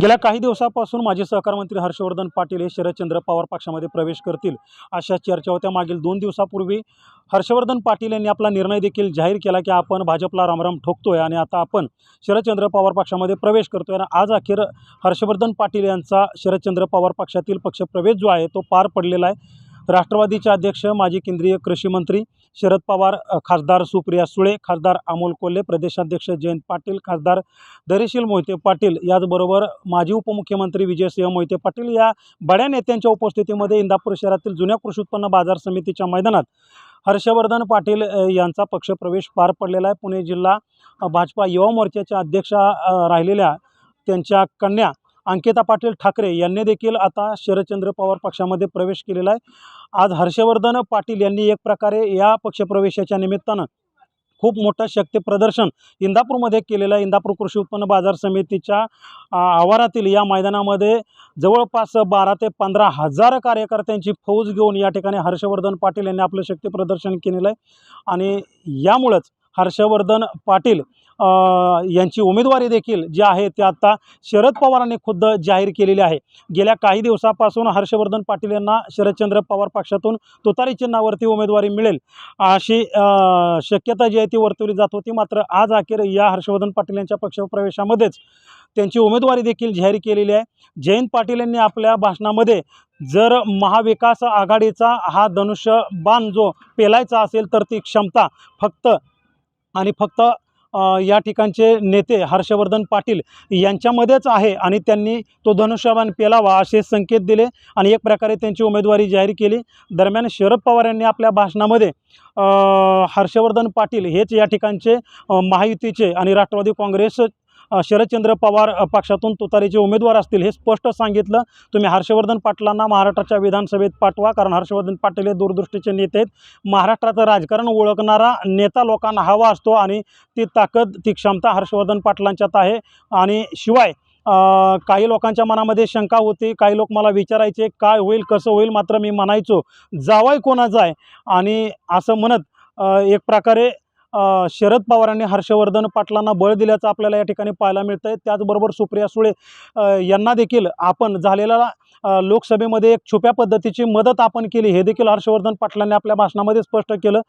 गेल्या काही दिवसापासून माजी सहकार मंत्री हर्षवर्धन पाटील हे शरदचंद्र पवार पक्षामध्ये प्रवेश करतील अशा चर्चा होत्या. मागील दोन दिवसापूर्वी हर्षवर्धन पाटील यांनी आपला निर्णय देखील जाहीर केला की आपण भाजपला रामराम ठोकतोय आणि आता आपण शरदचंद्र पवार पक्षामध्ये प्रवेश करतोय. आणि आज अखेर हर्षवर्धन पाटील यांचा शरदचंद्र पवार पक्षातील पक्षप्रवेश जो आहे तो पार पडलेला आहे. राष्ट्रवादीचे अध्यक्ष माजी केंद्रीय कृषी मंत्री शरद पवार खासदार सुप्रिया सुळे खासदार अमोल कोल्हे प्रदेशाध्यक्ष जयंत पाटील खासदार धैर्यशील मोहिते पाटील याचबरोबर माजी उपमुख्यमंत्री विजयसिंह मोहिते पाटील या बड्या नेत्यांच्या उपस्थितीमध्ये इंदापूर शहरातील जुन्या कृषी उत्पन्न बाजार समितीच्या मैदानात हर्षवर्धन पाटील यांचा पक्षप्रवेश पार पडलेला आहे. पुणे जिल्हा भाजपा युवा मोर्चाच्या अध्यक्षा राहिलेल्या त्यांच्या कन्या अंकिता पाटील ठाकरे यांनी देखील आता शरदचंद्र पवार पक्षामध्ये प्रवेश केलेला आहे. आज हर्षवर्धन पाटील यांनी एक प्रकारे या पक्षप्रवेशाच्या निमित्तानं खूप मोठं शक्ती प्रदर्शन इंदापूरमध्ये केलेलं आहे. इंदापूर कृषी उत्पन्न बाजार समितीच्या आवारातील या मैदानामध्ये जवळपास बारा ते पंधरा हजार कार्यकर्त्यांची फौज घेऊन या ठिकाणी हर्षवर्धन पाटील यांनी आपलं शक्ती प्रदर्शन केलेलं आहे. आणि यामुळंच हर्षवर्धन पाटील यांची उमेदवारी देखील जी आहे ती आता शरद पवारांनी खुद्द जाहीर केलेली आहे. गेल्या काही दिवसापासून हर्षवर्धन पाटील यांना शरदचंद्र पवार पक्षातून तुतारी चिन्हावरती उमेदवारी मिळेल. अशी शक्यता जी आहे ती वर्तवली जात होती. मात्र आज अखेर या हर्षवर्धन पाटील यांच्या पक्षप्रवेशामध्येच त्यांची उमेदवारी देखील जाहीर केलेली आहे. जयंत पाटील यांनी आपल्या भाषणामध्ये जर महाविकास आघाडीचा हा धनुष्यबाण जो पेलायचा असेल तर ती क्षमता फक्त आणि फक्त या ठिकाणचे नेते हर्षवर्धन पाटील यांच्यामध्येच आहे आणि त्यांनी तो धनुष्यबाण पेलावा असे संकेत दिले आणि एक प्रकारे त्यांची उमेदवारी जाहीर केली. दरम्यान शरद पवार यांनी आपल्या भाषणामध्ये हर्षवर्धन पाटील हेच या ठिकाणचे महायुतीचे आणि राष्ट्रवादी काँग्रेस शरदचंद्र पवार पक्षातून तुतारीचे उमेदवार असतील हे स्पष्ट सांगितलं. तुम्ही हर्षवर्धन पाटलांना महाराष्ट्राच्या विधानसभेत पाठवा कारण हर्षवर्धन पाटील हे दूरदृष्टीचे नेते आहेत. महाराष्ट्राचं राजकारण ओळखणारा नेता लोकांना हवा असतो आणि ती ताकद ती क्षमता हर्षवर्धन पाटलांच्यात आहे. आणि शिवाय काही लोकांच्या मनामध्ये शंका होती काही लोक मला विचारायचे काय होईल कसं होईल? मात्र मी म्हणायचो जावाय कोणाचा आहे? आणि असं म्हणत एक प्रकारे शरद पवारांनी हर्षवर्धन पाटलांना बळ दिल्याचं आपल्याला या ठिकाणी पाहायला मिळतं आहे त्याचबरोबर सुप्रिया सुळे यांना देखील आपण झालेल्या लोकसभेमध्ये एक छुप्या पद्धतीची मदत आपण केली. हे देखील हर्षवर्धन पाटलांनी आपल्या भाषणामध्ये स्पष्ट केलं.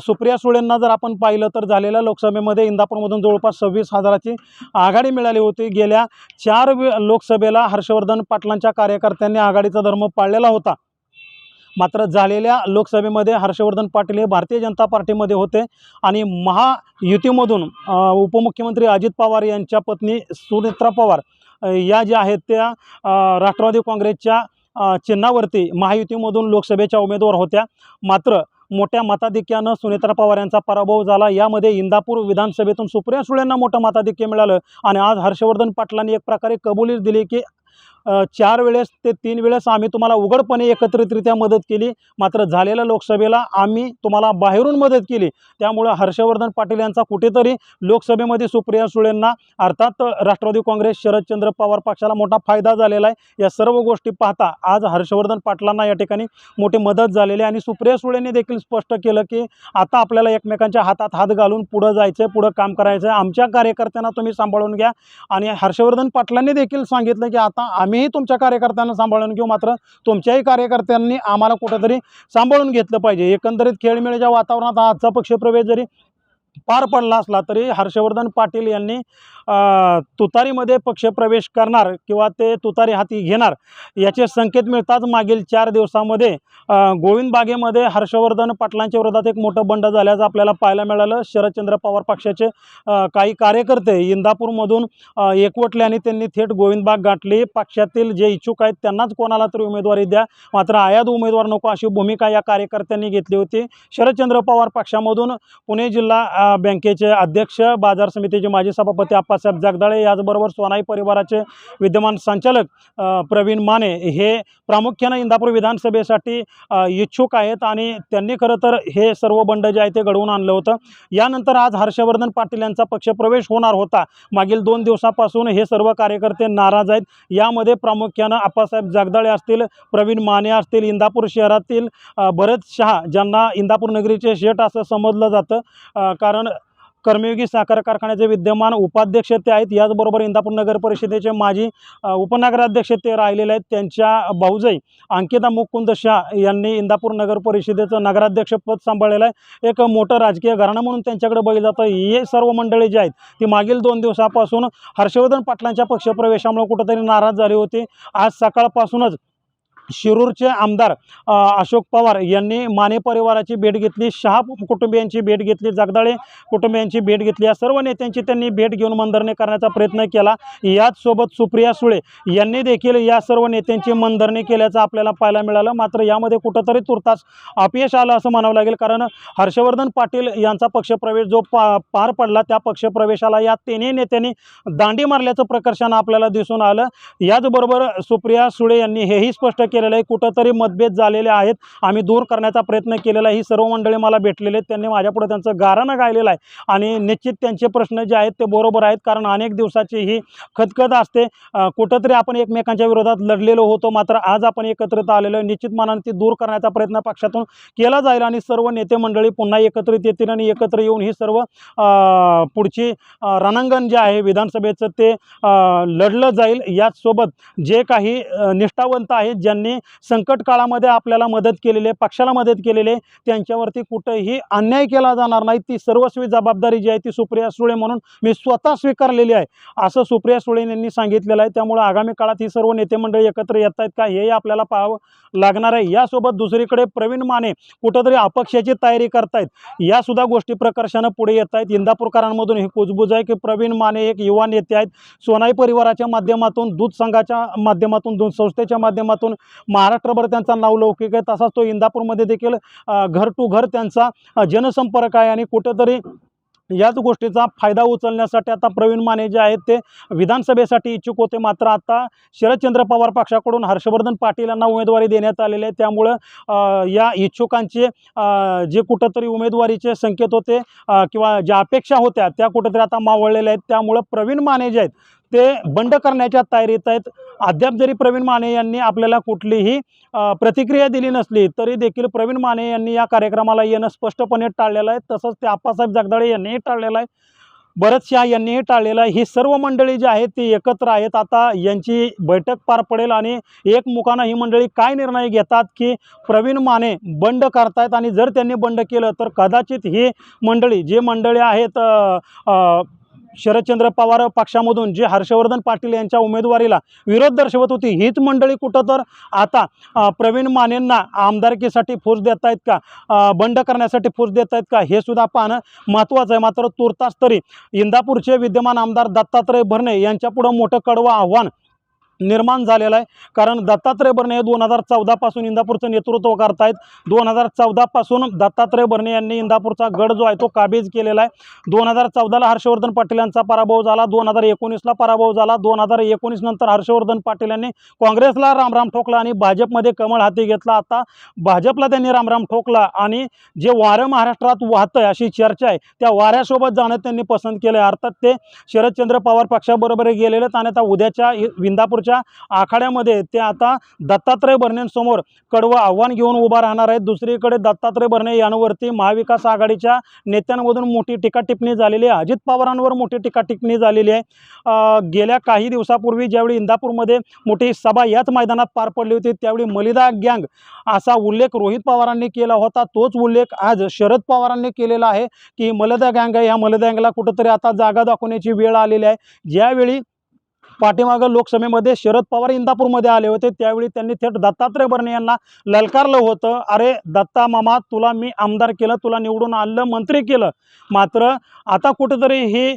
सुप्रिया सुळेंना जर आपण पाहिलं तर झालेल्या लोकसभेमध्ये इंदापूरमधून जवळपास सव्वीस हजाराची आघाडी मिळाली होती. गेल्या चार वे लोकसभेला हर्षवर्धन पाटलांच्या कार्यकर्त्यांनी आघाडीचा धर्म पाळलेला होता. मात्र झालेल्या लोकसभेमध्ये हर्षवर्धन पाटील हे भारतीय जनता पार्टीमध्ये होते आणि महायुतीमधून उपमुख्यमंत्री अजित पवार यांच्या पत्नी सुनेत्रा पवार या ज्या आहेत त्या राष्ट्रवादी काँग्रेसच्या चिन्हावरती महायुतीमधून लोकसभेच्या उमेदवार होत्या. मात्र मोठ्या मताधिक्यानं सुनेत्रा पवार यांचा पराभव झाला. यामध्ये इंदापूर विधानसभेतून सुप्रिया सुळेंना मोठं मताधिक्य मिळालं आणि आज हर्षवर्धन पाटलांनी एक प्रकारे कबुलीच दिली की चार वेळेस ते तीन वेळेस आम्ही तुम्हाला उघडपणे एकत्रितरित्या मदत केली. मात्र झालेल्या लोकसभेला आम्ही तुम्हाला बाहेरून मदत केली. त्यामुळं हर्षवर्धन पाटील यांचा कुठेतरी लोकसभेमध्ये सुप्रिया सुळेंना अर्थात राष्ट्रवादी काँग्रेस शरदचंद्र पवार पक्षाला मोठा फायदा झालेला आहे. या सर्व गोष्टी पाहता आज हर्षवर्धन पाटलांना या ठिकाणी मोठी मदत झालेली आहे. आणि सुप्रिया सुळेंनी देखील स्पष्ट केलं की आता आपल्याला एकमेकांच्या हातात हात घालून पुढं जायचं आहे पुढं काम करायचं आहे आमच्या कार्यकर्त्यांना तुम्ही सांभाळून घ्या. आणि हर्षवर्धन पाटलांनी देखील सांगितलं की आता आम्हीही तुमच्या कार्यकर्त्यांना सांभाळून घेऊ. मात्र तुमच्याही कार्यकर्त्यांनी आम्हाला कुठंतरी सांभाळून घेतलं पाहिजे. एकंदरीत खेळमेळीच्या वातावरणात हा आजचा पक्षप्रवेश जरी पार पडला असला तरी हर्षवर्धन पाटील यांनी तुतारीमध्ये पक्षप्रवेश करणार किंवा ते तुतारी हाती घेणार याचे संकेत मिळताच मागील चार दिवसामध्ये गोविंद बागेमध्ये हर्षवर्धन पाटलांच्या विरोधात एक मोठं बंड झाल्याचं आपल्याला पाहायला मिळालं. शरदचंद्र पवार पक्षाचे काही कार्यकर्ते इंदापूरमधून एकवटल्याने एकवटले आणि त्यांनी थेट गोविंदबाग गाठली. पक्षातील जे इच्छुक आहेत त्यांनाच कोणाला तरी उमेदवारी द्या. मात्र आयात उमेदवार नको अशी भूमिका या कार्यकर्त्यांनी घेतली होती. शरदचंद्र पवार पक्षामधून पुणे जिल्हा बँकेचे अध्यक्ष बाजार समितीचे माजी सभापती आप्पासाहेब जगदाळे याचबरोबर सोनाई परिवाराचे विद्यमान संचालक प्रवीण माने हे प्रामुख्यानं इंदापूर विधानसभेसाठी इच्छुक आहेत आणि त्यांनी खरं तर हे सर्व बंड जे आहे ते घडवून आणलं होतं. यानंतर आज हर्षवर्धन पाटील यांचा पक्षप्रवेश होणार होता. मागील दोन दिवसापासून हे सर्व कार्यकर्ते नाराज आहेत. यामध्ये प्रामुख्यानं आप्पासाहेब जगदाळे असतील प्रवीण माने असतील इंदापूर शहरातील भरत शहा ज्यांना इंदापूर नगरीचे शेठ असं समजलं जातं कारण कारण कर्मयोगी साखर कारखान्याचे विद्यमान उपाध्यक्ष ते आहेत. याचबरोबर इंदापूर नगर परिषदेचे माजी उपनगराध्यक्ष ते राहिलेले आहेत. त्यांच्या भाऊजाई अंकिता मुकुंद शाह यांनी इंदापूर नगर परिषदेचं नगराध्यक्षपद सांभाळलेलं आहे. एक मोठं राजकीय घराणं म्हणून त्यांच्याकडे बघितलं जातं. हे सर्व मंडळी जी आहेत ती मागील दोन दिवसापासून हर्षवर्धन पाटलांच्या पक्षप्रवेशामुळे कुठंतरी नाराज झाली होती. आज सकाळपासूनच शिरूरचे आमदार अशोक पवार यांनी माने परिवाराची भेट घेतली शहा कुटुंबियांची भेट घेतली जगदाळे कुटुंबियांची भेट घेतली. या सर्व नेत्यांची त्यांनी भेट घेऊन मनधरणी करण्याचा प्रयत्न केला. याचसोबत सुप्रिया सुळे यांनी देखील या सर्व नेत्यांची मनधरणी केल्याचं आपल्याला पाहायला मिळालं. मात्र यामध्ये कुठंतरी तुर्तास अपयश आलं असं म्हणावं लागेल. कारण हर्षवर्धन पाटील यांचा पक्षप्रवेश जो पा पार पडला त्या पक्षप्रवेशाला या तिन्ही नेत्यांनी दांडी मारल्याचं प्रकर्षानं आपल्याला दिसून आलं. याचबरोबर सुप्रिया सुळे यांनी हेही स्पष्ट केलेलं आहे. कुठंतरी मतभेद झालेले आहेत. आम्ही दूर करण्याचा प्रयत्न केलेला आहे. ही सर्व मंडळी मला भेटलेले आहेत. त्यांनी माझ्यापुढे त्यांचं गाराणं गायलेलं आहे. आणि निश्चित त्यांचे प्रश्न जे आहेत ते बरोबर आहेत. कारण अनेक दिवसाची ही खतखत असते. कुठंतरी आपण एकमेकांच्या विरोधात लढलेलो होतो. मात्र आज आपण एकत्रित आलेलो आहे. निश्चित मनाने ती दूर करण्याचा प्रयत्न पक्षातून केला जाईल आणि सर्व नेते मंडळी पुन्हा एकत्रित येतील आणि एकत्र येऊन ही सर्व पुढची रणांगण जे आहे विधानसभेचं ते लढलं जाईल. याचसोबत जे काही निष्ठावंत आहेत ज्यांनी संकट काळामध्ये आपल्याला मदत केलेली आहे पक्षाला मदत केलेली आहे त्यांच्यावरती कुठंही अन्याय केला जाणार नाही. ती सर्वस्वी जबाबदारी जी आहे ती सुप्रिया सुळे म्हणून मी स्वतः स्वीकारलेली आहे. असं सुप्रिया सुळे यांनी सांगितलेलं आहे. त्यामुळे आगामी काळात ही सर्व नेते मंडळी एकत्र येत आहेत का हेही आपल्याला पाहावं लागणार आहे. यासोबत दुसरीकडे प्रवीण माने कुठंतरी अपक्षाची तयारी करतायत. यासुद्धा गोष्टी प्रकर्षानं पुढे येत आहेत. इंदापूरकरांमधून ही कुजबूज आहे की प्रवीण माने एक युवा नेते आहेत. सोनाई परिवाराच्या माध्यमातून दूध संघाच्या माध्यमातून दूध संस्थेच्या माध्यमातून महाराष्ट्रभर त्यांचा नावलौकिक आहे. तसाच तो इंदापूरमध्ये देखील घर टू घर त्यांचा जनसंपर्क आहे. आणि कुठंतरी याच गोष्टीचा फायदा उचलण्यासाठी आता प्रवीण माने जे आहेत ते विधानसभेसाठी इच्छुक होते. मात्र आता शरदचंद्र पवार पक्षाकडून हर्षवर्धन पाटील यांना उमेदवारी देण्यात आलेली आहे. त्यामुळं या इच्छुकांचे जे कुठंतरी उमेदवारीचे संकेत होते किंवा ज्या अपेक्षा होत्या त्या कुठंतरी आता मावळलेल्या आहेत. त्यामुळं प्रवीण माने जे आहेत ते बंड करण्याच्या तयारीत आहेत. अद्याप जरी प्रवीण माने यांनी आपल्याला कुठलीही प्रतिक्रिया दिली नसली तरी देखील प्रवीण माने यांनी या कार्यक्रमाला येणं स्पष्टपणे टाळलेलं आहे. तसंच ते आप्पासाहेब जगदाळे यांनीही टाळलेलं आहे. भरत शाह यांनीही टाळलेलं आहे. ही सर्व मंडळी जी आहेत ती एकत्र आहेत. आता यांची बैठक पार पडेल आणि एकमुखानं ही मंडळी काय निर्णय घेतात की प्रवीण माने बंड करतायत आणि जर त्यांनी बंड केलं तर कदाचित ही मंडळी जे मंडळी आहेत शरदचंद्र पवार पक्षामधून जे हर्षवर्धन पाटील यांच्या उमेदवारीला विरोध दर्शवत होती हीच मंडळी कुठं तर आता प्रवीण मानेंना आमदारकीसाठी फूस देत आहेत का बंड करण्यासाठी फूस देत आहेत का? हे सुद्धा पाहणं महत्त्वाचं आहे. मात्र तुर्तास तरी इंदापूरचे विद्यमान आमदार दत्तात्रय भरणे यांच्यापुढं मोठं कडवं आव्हान निर्माण झालेला आहे. कारण दत्तात्रय भरणे हे दोन हजार चौदापासून इंदापूरचं नेतृत्व करतायत. दोन हजार चौदापासून दत्तात्रय भरणे यांनी इंदापूरचा गड जो आहे तो काबीज केलेला आहे. दोन हजार चौदाला हर्षवर्धन पाटील यांचा पराभव झाला. दोन हजार एकोणीसला पराभव झाला. दोन हजार एकोणीस नंतर हर्षवर्धन पाटील यांनी काँग्रेसला रामराम ठोकला आणि भाजपमध्ये कमळ हाती घेतला. आता भाजपला त्यांनी रामराम ठोकला आणि जे वारं महाराष्ट्रात वाहतंय अशी चर्चा आहे त्या वाऱ्यासोबत जाणं त्यांनी पसंत केलं आहे अर्थात ते शरदचंद्र पवार पक्षाबरोबर गेलेले आहेत आणि आता उद्याच्या इंदापूरच्या इंदापूरच्या आखाड्यामध्ये ते आता दत्तात्रय भरणेंसमोर कडवं आव्हान घेऊन उभा राहणार आहेत. दुसरीकडे दत्तात्रय भरणे यांवरती महाविकास आघाडीच्या नेत्यांमधून मोठी टीकाटिप्पणी झालेली आहे. अजित पवारांवर मोठी टीकाटिप्पणी झालेली आहे. गेल्या काही दिवसापूर्वी ज्यावेळी इंदापूरमध्ये मोठी सभा याच मैदानात पार पडली होती त्यावेळी मलिदा गँग असा उल्लेख रोहित पवारांनी केला होता. तोच उल्लेख आज शरद पवारांनी केलेला आहे की मलदा गँग आहे. ह्या मलदा गँगला कुठंतरी आता जागा दाखवण्याची वेळ आलेली आहे. ज्यावेळी पाठीमागं लोकसभेमध्ये शरद पवार इंदापूरमध्ये आले होते. त्यावेळी त्यांनी थेट दत्तात्रय भरणे यांना ललकारलं होतं. अरे दत्ता मामा तुला मी आमदार केलं तुला निवडून आणलं मंत्री केलं. मात्र आता कुठेतरी ही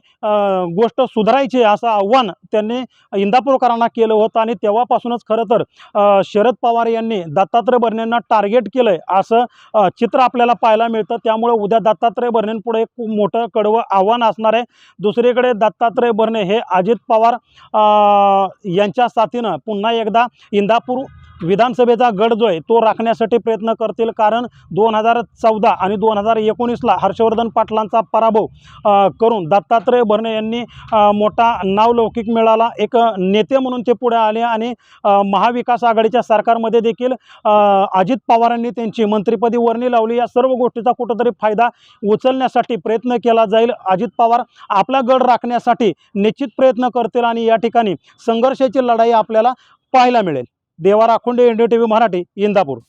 गोष्ट सुधारायची असं आव्हान त्यांनी इंदापूरकरांना केलं होतं आणि तेव्हापासूनच खरं तर शरद पवार यांनी दत्तात्रय भरणेंना टार्गेट केलं आहे असं चित्र आपल्याला पाहायला मिळतं. त्यामुळे उद्या दत्तात्रय भरणेंपुढे एक खूप मोठं कडवं आव्हान असणार आहे. दुसरीकडे दत्तात्रय भरणे हे अजित पवार यांच्या साथीनं पुन्हा एकदा इंदापूर विधानसभेचा गड जो आहे तो राखण्यासाठी प्रयत्न करतील. कारण दोन हजार चौदा आणि दोन हजार एकोणीसला हर्षवर्धन पाटलांचा पराभव करून दत्तात्रय भरणे यांनी मोठा नावलौकिक मिळाला. एक नेते म्हणून ते पुढे आले आणि महाविकास आघाडीच्या सरकारमध्ये देखील अजित पवारांनी त्यांची मंत्रिपदी वर्णी लावली. या सर्व गोष्टीचा कुठंतरी फायदा उचलण्यासाठी प्रयत्न केला जाईल. अजित पवार आपला गड राखण्यासाठी निश्चित प्रयत्न करतील आणि या ठिकाणी संघर्षाची लढाई आपल्याला पाहायला मिळेल. Deva Rakhunde N D T V Marathi Indapur.